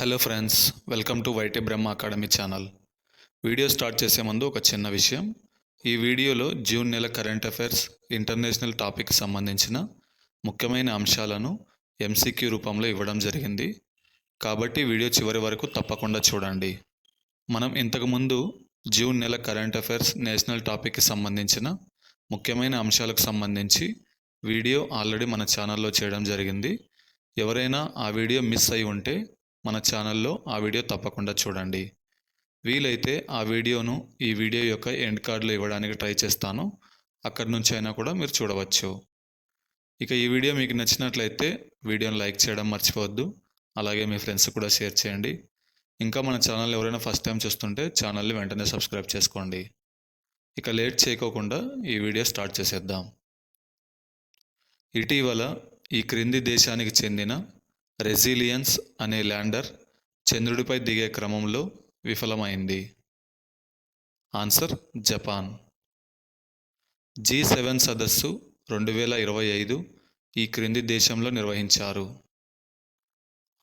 Hello friends welcome to వైటే Brahma academy channel. Video start చేసే ముందు ఒక చిన్న విషయం. ఈ వీడియోలో జూన్ నెల కరెంట్ అఫైర్స్ ఇంటర్నేషనల్ టాపిక్ సంబంధించిన ముఖ్యమైన అంశాలను ఎంసీక్యూ రూపంలో ఇవ్వడం జరిగింది. కాబట్టి వీడియో చివరి వరకు తప్పకుండా చూడండి. మనం ఇంతకుముందు జూన్ నెల కరెంట్ అఫైర్స్ నేషనల్ టాపిక్కి సంబంధించిన ముఖ్యమైన అంశాలకు సంబంధించి వీడియో ఆల్రెడీ మన ఛానల్లో చేయడం జరిగింది. ఎవరైనా ఆ వీడియో మిస్ అయి ఉంటే మన ఛానల్లో ఆ వీడియో తప్పకుండా చూడండి. వీలైతే ఆ వీడియోను ఈ వీడియో యొక్క ఎండ్ కార్డులో ఇవ్వడానికి ట్రై చేస్తాను. అక్కడి నుంచి అయినా కూడా మీరు చూడవచ్చు. ఇక ఈ వీడియో మీకు నచ్చినట్లయితే వీడియోను లైక్ చేయడం మర్చిపోవద్దు. అలాగే మీ ఫ్రెండ్స్ కూడా షేర్ చేయండి. ఇంకా మన ఛానల్ ఎవరైనా ఫస్ట్ టైం చూస్తుంటే ఛానల్ని వెంటనే సబ్స్క్రైబ్ చేసుకోండి. ఇక లేట్ చేయకోకుండా ఈ వీడియో స్టార్ట్ చేసేద్దాం. ఇటీవల ఈ క్రింది దేశానికి చెందిన రెసిలియన్స్ అనే ల్యాండర్ చంద్రుడిపై దిగే క్రమంలో విఫలమైంది. Answer Japan. జీ సెవెన్ సదస్సు రెండు వేల ఇరవై ఐదు ఈ క్రింది దేశంలో నిర్వహించారు.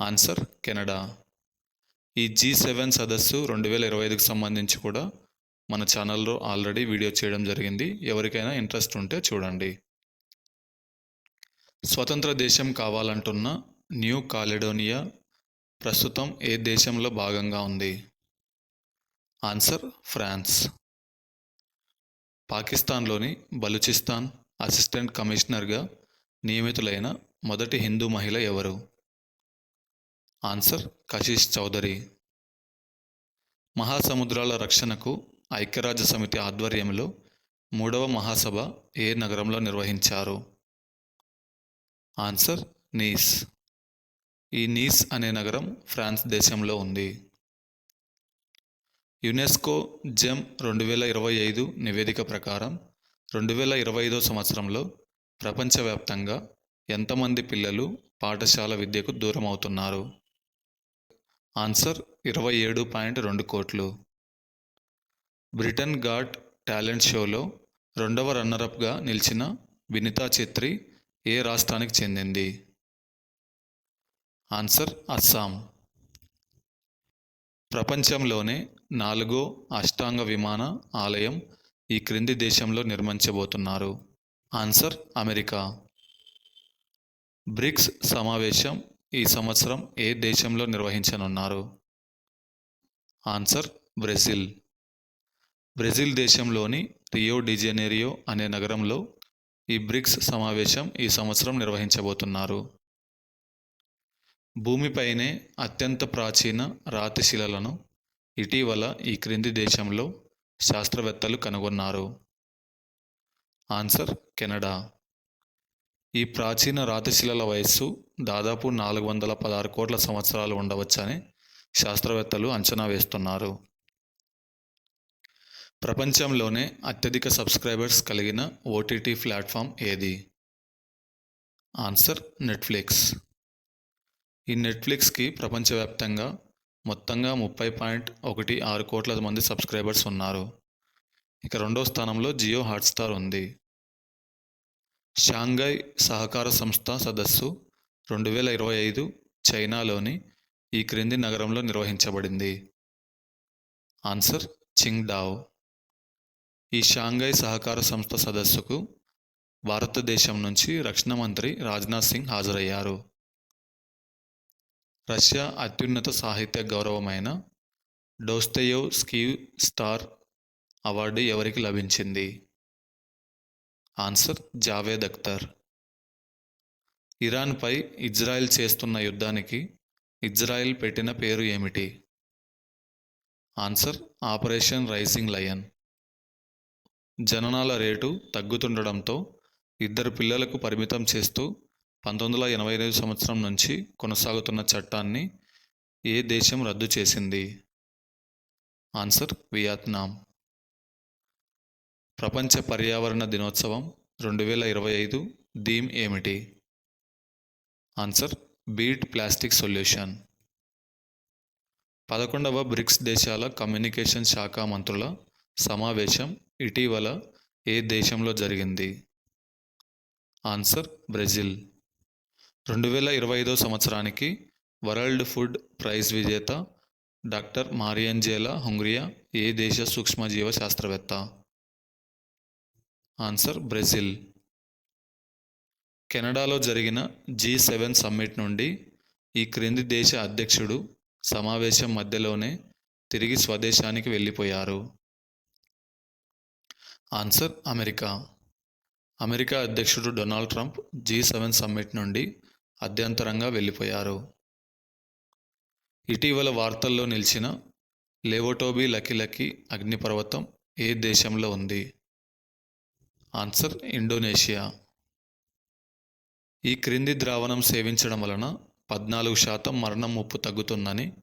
Answer Canada. ఈ జీ సెవెన్ సదస్సు రెండు వేల ఇరవై ఐదుకు సంబంధించి కూడా మన ఛానల్లో ఆల్రెడీ వీడియో చేయడం జరిగింది. ఎవరికైనా ఇంట్రెస్ట్ ఉంటే చూడండి. స్వతంత్ర దేశం కావాలంటున్న న్యూ కాలిడోనియా ప్రస్తుతం ఏ దేశంలో భాగంగా ఉంది? Answer France. పాకిస్తాన్లోని బలూచిస్తాన్ అసిస్టెంట్ కమిషనర్గా నియమితులైన మొదటి హిందూ మహిళ ఎవరు? ఆన్సర్ కశిష్ చౌదరి. మహాసముద్రాల రక్షణకు ఐక్యరాజ్య సమితి ఆధ్వర్యంలో మూడవ మహాసభ ఏ నగరంలో నిర్వహించారు? Answer knees. ఈ నీస్ అనే నగరం ఫ్రాన్స్ దేశంలో ఉంది. యునెస్కో జెమ్ రెండు వేల ఇరవై ఐదు నివేదిక ప్రకారం రెండు వేల ఇరవై ఐదో సంవత్సరంలో ప్రపంచవ్యాప్తంగా ఎంతమంది పిల్లలు పాఠశాల విద్యకు దూరం అవుతున్నారు ఆన్సర్ ఇరవై ఏడు పాయింట్ రెండు కోట్లు. బ్రిటన్ గాట్ టాలెంట్ షోలో రెండవ రన్నరప్గా నిలిచిన వినితా ఛెత్రి ఏ రాష్ట్రానికి చెందింది? ఆన్సర్ అస్సాం. ప్రపంచంలోనే నాలుగో అష్టాంగ విమాన ఆలయం ఈ క్రింది దేశంలో నిర్మించబోతున్నారు. Answer America. బ్రిక్స్ సమావేశం ఈ సంవత్సరం ఏ దేశంలో నిర్వహించనున్నారు? Answer Brazil. బ్రెజిల్ దేశంలోని రియో డిజెనేరియో అనే నగరంలో ఈ బ్రిక్స్ సమావేశం ఈ సంవత్సరం నిర్వహించబోతున్నారు. భూమిపైనే అత్యంత ప్రాచీన రాతి శిలలను ఇటీవల ఈ క్రింది దేశంలో శాస్త్రవేత్తలు కనుగొన్నారు. Answer Canada. ఈ ప్రాచీన రాతిశిలల వయస్సు దాదాపు నాలుగు వందల పదహారు కోట్ల సంవత్సరాలు ఉండవచ్చని శాస్త్రవేత్తలు అంచనా వేస్తున్నారు. ప్రపంచంలోనే అత్యధిక సబ్స్క్రైబర్స్ కలిగిన ఓటీటీ ప్లాట్ఫామ్ ఏది? Answer Netflix. ఈ నెట్ఫ్లిక్స్కి ప్రపంచవ్యాప్తంగా మొత్తంగా ముప్పై పాయింట్ ఒకటి ఆరు కోట్ల మంది సబ్స్క్రైబర్స్ ఉన్నారు. ఇక రెండో స్థానంలో జియో హాట్స్టార్ ఉంది. షాంఘై సహకార సంస్థ సదస్సు రెండు వేల ఇరవై ఐదు చైనాలోని ఈ క్రింది నగరంలో నిర్వహించబడింది. Answer Qingdao. ఈ షాంఘై సహకార సంస్థ సదస్సుకు భారతదేశం నుంచి రక్షణ మంత్రి రాజ్నాథ్ సింగ్ హాజరయ్యారు. రష్యా అత్యున్నత సాహిత్య గౌరవమైన డోస్తయో స్కీవ్ స్టార్ అవార్డు ఎవరికి లభించింది? ఆన్సర్ జావేద్ అఖ్తర్. ఇరాన్పై ఇజ్రాయెల్ చేస్తున్న యుద్ధానికి ఇజ్రాయెల్ పెట్టిన పేరు ఏమిటి? Answer operation rising lion. జననాల rate తగ్గుతుండడంతో ఇద్దరు పిల్లలకు పరిమితం చేస్తూ పంతొమ్మిది వందల ఎనభై ఐదు సంవత్సరం నుంచి కొనసాగుతున్న చట్టాన్ని ఏ దేశం రద్దు చేసింది? Answer Vietnam. ప్రపంచ పర్యావరణ దినోత్సవం రెండు వేల ఇరవై ఐదు థీమ్ ఏమిటి? Answer beat plastic solution. పదకొండవ బ్రిక్స్ దేశాల కమ్యూనికేషన్ శాఖ మంత్రుల సమావేశం ఇటీవల ఏ దేశంలో జరిగింది? Answer Brazil. రెండు వేల ఇరవై ఐదో సంవత్సరానికి వరల్డ్ ఫుడ్ ప్రైజ్ విజేత డాక్టర్ మారియంజేలా హుంగ్రియా ఏ దేశ సూక్ష్మజీవ శాస్త్రవేత్త? Answer Brazil. కెనడాలో జరిగిన జీ సెవెన్ సమ్మిట్ నుండి ఈ క్రింది దేశ అధ్యక్షుడు సమావేశం మధ్యలోనే తిరిగి స్వదేశానికి వెళ్ళిపోయారు. Answer America. అమెరికా అధ్యక్షుడు Donald Trump G seven summit నుండి అధ్యంతరంగా వెళ్ళిపోయారు. ఇటీవల వార్తల్లో నిలిచిన లేవోటోబీ లకిలకి అగ్నిపర్వతం ఏ దేశంలో ఉంది? Answer Indonesia. ఈ క్రింది ద్రావణం సేవించడం వలన పద్నాలుగు శాతం మరణం ముప్పు తగ్గుతుందని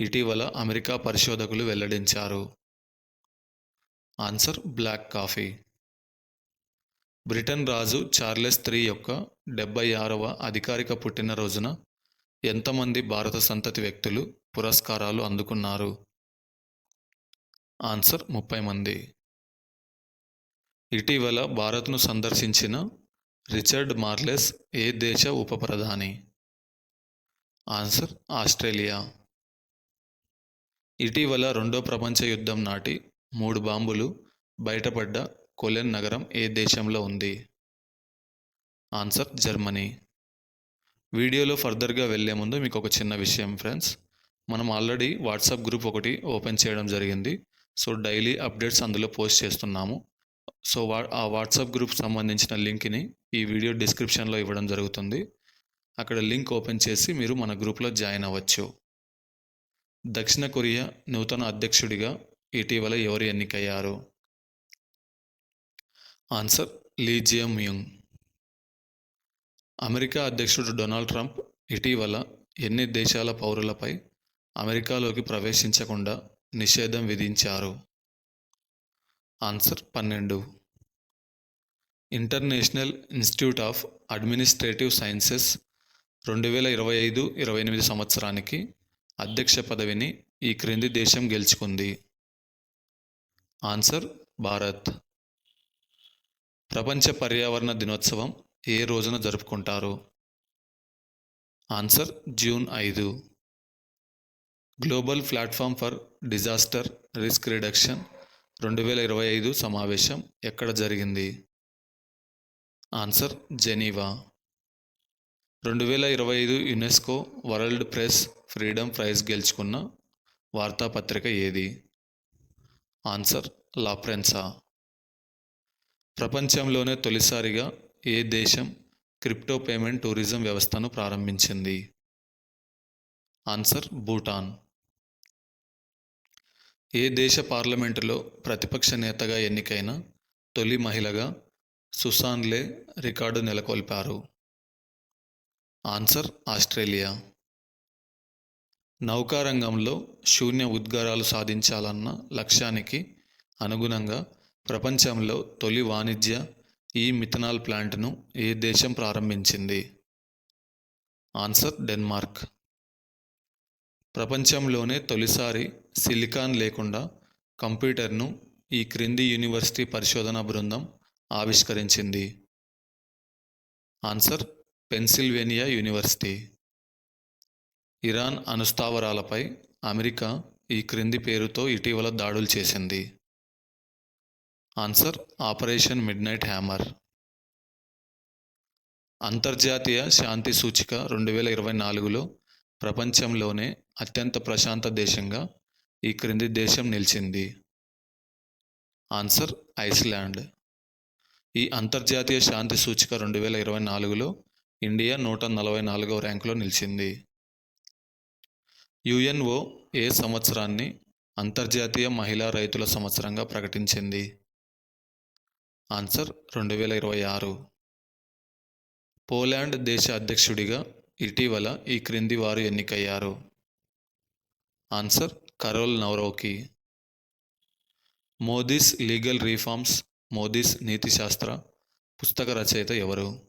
ఇటీవల అమెరికా పరిశోధకులు వెల్లడించారు. Answer black coffee. బ్రిటన్ రాజు చార్లెస్ త్రీ యొక్క డెబ్బై ఆరవ అధికారిక పుట్టినరోజున ఎంతమంది భారత సంతతి వ్యక్తులు పురస్కారాలు అందుకున్నారు? ఆన్సర్ ముప్పై మంది. ఇటీవల భారత్ను సందర్శించిన రిచర్డ్ మార్లెస్ ఏ దేశ ఉప ప్రధాని ఆన్సర్ ఆస్ట్రేలియా. ఇటీవల రెండో ప్రపంచ యుద్ధం నాటి మూడు బాంబులు బయటపడ్డ కొలెన్ నగరం ఏ దేశంలో ఉంది? ఆన్సర్ జర్మనీ వీడియోలో ఫర్దర్గా వెళ్ళే ముందు మీకు ఒక చిన్న విషయం ఫ్రెండ్స్ మనం ఆల్రెడీ వాట్సాప్ గ్రూప్ ఒకటి ఓపెన్ చేయడం జరిగింది. సో డైలీ అప్డేట్స్ అందులో పోస్ట్ చేస్తున్నాము. సో వా ఆ వాట్సాప్ గ్రూప్ సంబంధించిన లింక్ని ఈ వీడియో డిస్క్రిప్షన్లో ఇవ్వడం జరుగుతుంది. అక్కడ లింక్ ఓపెన్ చేసి మీరు మన గ్రూప్లో జాయిన్ అవ్వచ్చు. దక్షిణ కొరియా నూతన అధ్యక్షుడిగా ఇటీవల ఎవరు ఎన్నికయ్యారు? ఆన్సర్ లీజియం యుంగ్. అమెరికా అధ్యక్షుడు డొనాల్డ్ ట్రంప్ ఇటీవల ఎన్ని దేశాల పౌరులపై అమెరికాలోకి ప్రవేశించకుండా నిషేధం విధించారు? ఆన్సర్ పన్నెండు. International institute of administrative sciences రెండు వేల ఇరవై ఐదు ఇరవై ఎనిమిది సంవత్సరానికి అధ్యక్ష పదవిని ఈ క్రింది దేశం గెలుచుకుంది. ఆన్సర్ భారత్. ప్రపంచ పర్యావరణ దినోత్సవం ఏ రోజున జరుపుకుంటారు? ఆన్సర్ జూన్ ఐదు. Global platform for disaster risk reduction రెండు వేల ఇరవై ఐదు సమావేశం ఎక్కడ జరిగింది? Answer Geneva. రెండు వేల ఇరవై ఐదు UNESCO world press freedom prize గెలుచుకున్న వార్తాపత్రిక ఏది? ఆన్సర్ లాప్రెన్సా ప్రపంచంలోనే తొలిసారిగా ఏ దేశం క్రిప్టో పేమెంట్ టూరిజం వ్యవస్థను ప్రారంభించింది? ఆన్సర్ భూటాన్. ఏ దేశ పార్లమెంటులో ప్రతిపక్ష నేతగా ఎన్నికైన తొలి మహిళగా సుసాన్లే రికార్డు నెలకొల్పారు? Answer Australia. నౌకారంగంలో శూన్య ఉద్గారాలు సాధించాలన్న లక్ష్యానికి అనుగుణంగా ప్రపంచంలో తొలి వాణిజ్య ఈ మిథనాల్ ప్లాంట్ను ఏ దేశం ప్రారంభించింది? Answer Denmark. ప్రపంచంలోనే తొలిసారి సిలికాన్ లేకుండా కంప్యూటర్ను ఈ క్రింది యూనివర్సిటీ పరిశోధన బృందం ఆవిష్కరించింది. Answer Pennsylvania university. ఇరాన్ అణుస్థావరాలపై అమెరికా ఈ క్రింది పేరుతో ఇటీవల దాడులు చేసింది. Answer operation midnight hammer అంతర్జాతీయ శాంతి సూచిక రెండు వేల ఇరవై నాలుగులో ప్రపంచంలోనే అత్యంత ప్రశాంత దేశంగా ఈ క్రింది దేశం నిలిచింది. ఆన్సర్ ఐస్లాండ్ ఈ అంతర్జాతీయ శాంతి సూచిక రెండు వేల ఇరవై నాలుగులో ఇండియా నూట నలభై నాలుగవ ర్యాంకులో నిలిచింది. యుఎన్ఓ ఏ సంవత్సరాన్ని అంతర్జాతీయ మహిళా రైతుల సంవత్సరంగా ప్రకటించింది? ఆన్సర్ రెండు వేల ఇరవై ఆరు. పోలాండ్ దేశ అధ్యక్షుడిగా ఇటీవల ఈ క్రింది వారు ఎన్నికయ్యారు. Answer Karol Nawrocki Modi's legal reforms Modi's నీతిశాస్త్ర పుస్తక రచయిత ఎవరు?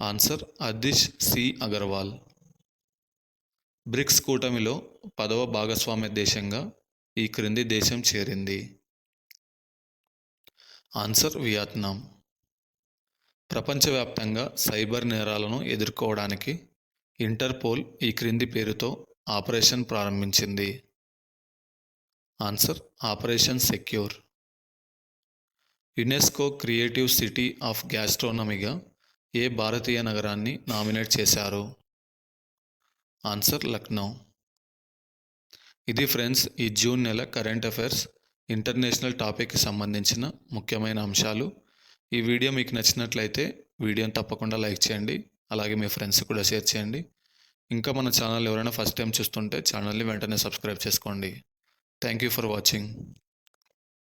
Answer Adish C Aggarwal. BRICS కూటమిలో పదవ భాగస్వామ్య దేశంగా ఈ క్రింది దేశం చేరింది. Answer Vietnam. ప్రపంచవ్యాప్తంగా సైబర్ నేరాలను ఎదుర్కోవడానికి ఇంటర్పోల్ ఈ క్రింది పేరుతో ఆపరేషన్ ప్రారంభించింది. Answer operation secure. UNESCO creative city of గ్యాస్ట్రోనమీగా ఏ భారతీయ నగరాన్ని నామినేట్ చేశారు? ఆన్సర్ లక్నో. ఇది ఫ్రెండ్స్ ఈ జూన్ నెల కరెంట్ అఫైర్స్ ఇంటర్నేషనల్ టాపిక్కి సంబంధించిన ముఖ్యమైన అంశాలు. ఈ వీడియో మీకు నచ్చినట్లయితే వీడియోని తప్పకుండా లైక్ చేయండి. అలాగే మీ ఫ్రెండ్స్ కూడా షేర్ చేయండి. ఇంకా మన ఛానల్ ఎవరైనా ఫస్ట్ టైం చూస్తుంటే ఛానల్ని వెంటనే సబ్స్క్రైబ్ చేసుకోండి. Thank you for watching.